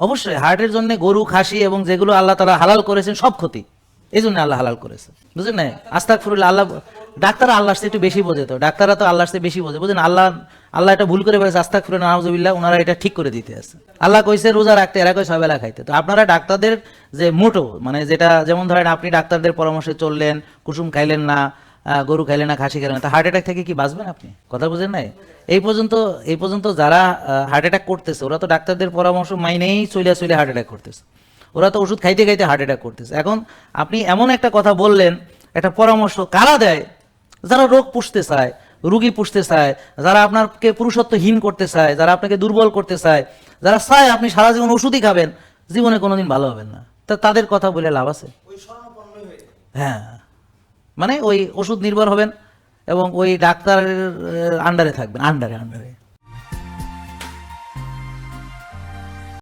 অবশ্যই, হার্টের জন্য গরু, খাসি এবং যেগুলো আল্লাহ তারা হালাল করেছেন, সব ক্ষতি। এই জন্য আল্লাহ হালাল করেছে। বুঝলেন না? আস্তাক ফুরুল্লাহ আল্লাহ, ডাক্তার আল্লাহর চেয়ে একটু বেশি বোঝে তো। ডাক্তাররা তো আল্লাহর চেয়ে বেশি বোঝে। বুঝলেন, আল্লাহ আল্লাহ এটা ভুল করে ফেলেছে আস্তাক ফুরুল্লাহ নাহজুবিল্লাহ ওনারা এটা ঠিক করে দিতে আছে। আল্লাহ কইছে, রোজা রাখতে, এরা কই সবেলা খাইতে। তো আপনারা ডাক্তারদের যে মোটো মানে যেটা, যেমন ধরেন আপনি ডাক্তারদের পরামর্শে চললেন, কুসুম খাইলেন না গরু খাইলেন না খাসি খাইলেন না তা হার্ট অ্যাটাক থেকে কি বাঁচবেন আপনি? কথা বুঝেন নাই? এই পর্যন্ত এই পর্যন্ত যারা হার্ট অ্যাটাক করতেছে ওরা তো ডাক্তারদের পরামর্শ মাইনেই চলে চলে হার্ট অ্যাটাক করতেছে। ওরা তো ওষুধ খাইতে খাইতে হার্ট অ্যাটাক করতেছে। এখন আপনি এমন একটা কথা বললেন একটা পরামর্শ কারা দেয়? যারা রোগ পুষতে চায় রুগী পুষতে চায় যারা আপনাকে পুরুষত্বহীন করতে চায় যারা আপনাকে দুর্বল করতে চায় যারা চায় আপনি সারা জীবন ওষুধই খাবেন জীবনে কোনোদিন ভালো হবেন না। তা তাদের কথা বলে লাভ আছে? হ্যাঁ। মানে ওই ওষুধ নির্ভর হবেন এবং ওই ডাক্তারের আন্ডারে থাকবেন আন্ডারে আন্ডারে